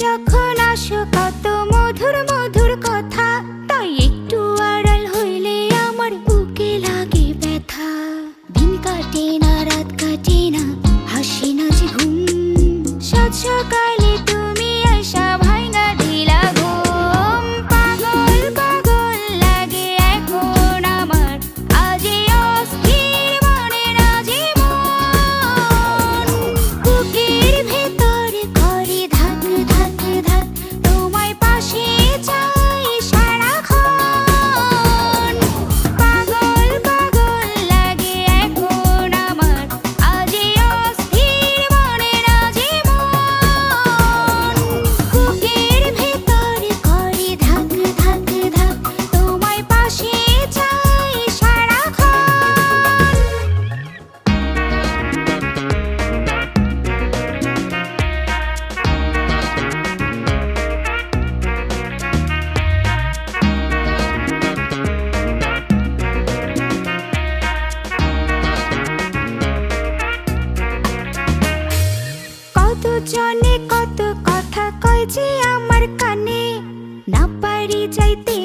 যখন আসো কত মধুর মধুর কত জনে কত কথা কয় যে আমার কানে। না পারি যাইতে